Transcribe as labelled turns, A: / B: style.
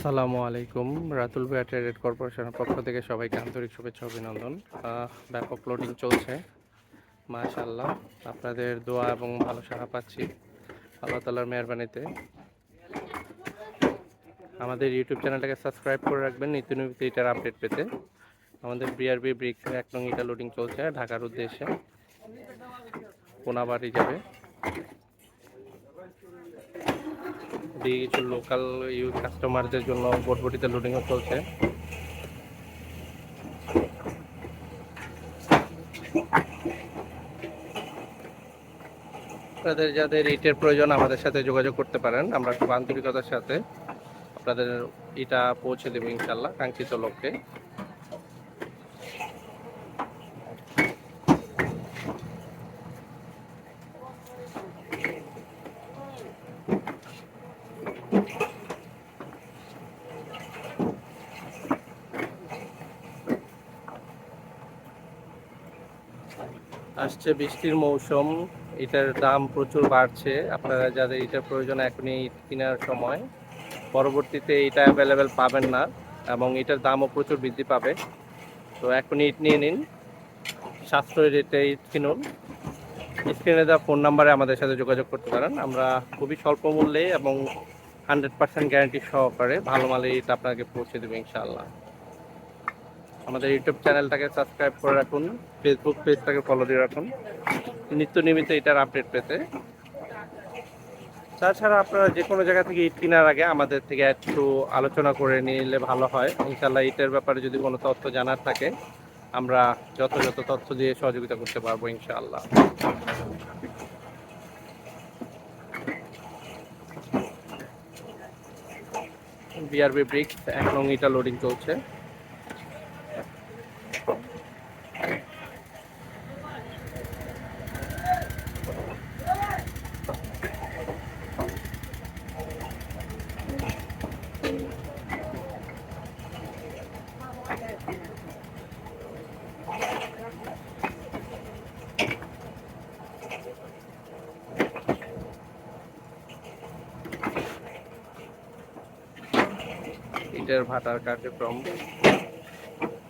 A: আসসালামু আলাইকুম। রাতুল বিয়া ট্রেড কর্পোরেশনের পক্ষ থেকে সবাইকে আন্তরিক শুভেচ্ছা, অভিনন্দন। ব্যাপক লোডিং চলছে। মাশাল্লাহ আপনাদের দোয়া এবং ভালো সাহা পাচ্ছি আল্লাহ তালার মেহরবানিতে। আমাদের ইউটিউব চ্যানেলটাকে সাবস্ক্রাইব করে রাখবেন, নিত্য নৈমিত এটার আপডেট পেতে। আমাদের বিআরবি ব্রিক্স এক নং ইটা লোডিং চলছে ঢাকার উদ্দেশ্যে। কোনাবাড়ি যাবে। দিয়ে কিছু লোকাল ইউ কাস্টমারদের জন্য বটবটিতে লোডিংও চলছে। আপনাদের যাদের ইটের প্রয়োজন আমাদের সাথে যোগাযোগ করতে পারেন, আমরা খুব আন্তরিকতার সাথে আপনাদের ইটা পৌঁছে দেবো ইনশাল্লাহ কাঙ্ক্ষিত লক্ষ্যে। আসছে বৃষ্টির মৌসুম, এটার দাম প্রচুর বাড়ছে। আপনারা যাদের এটার প্রয়োজন এখনই কেনার সময়। পরবর্তীতে এটা অ্যাভেলেবেল পাবেন না এবং এটার দামও প্রচুর বৃদ্ধি পাবে। তো এখনই ইট নিয়ে নিন, সাশ্রয়ী রেটে ইট কিনুন। স্ক্রিনে দেওয়া ফোন নাম্বারে আমাদের সাথে যোগাযোগ করতে পারেন। আমরা খুবই স্বল্প মূল্যে এবং হান্ড্রেড পার্সেন্ট গ্যারান্টি সহকারে ভালো মালে ইট আপনাকে পৌঁছে দেবে ইনশাআল্লাহ। আমাদের ইউটিউব চ্যানেলটাকে সাবস্ক্রাইব করে রাখুন ফেসবুক পেজটাকে ফলো দিয়ে রাখুন। নিত্য নিয়মিত এটার আপডেট পেতে। তাছাড়া আপনারা যে কোনো জায়গা থেকে ইট কেনার আগে আমাদের থেকে একটু আলোচনা করে নিলে ভালো হয়। ইনশাল্লাহ ইটের ব্যাপারে যদি কোনো তথ্য জানার থাকে, আমরা যথাযথ তথ্য দিয়ে সহযোগিতা করতে পারব ইনশাআল্লাহ। বিআরবি ব্রিক্স এক নং ইটা লোডিং চলছে। ইটের ভাটার কার্যক্রম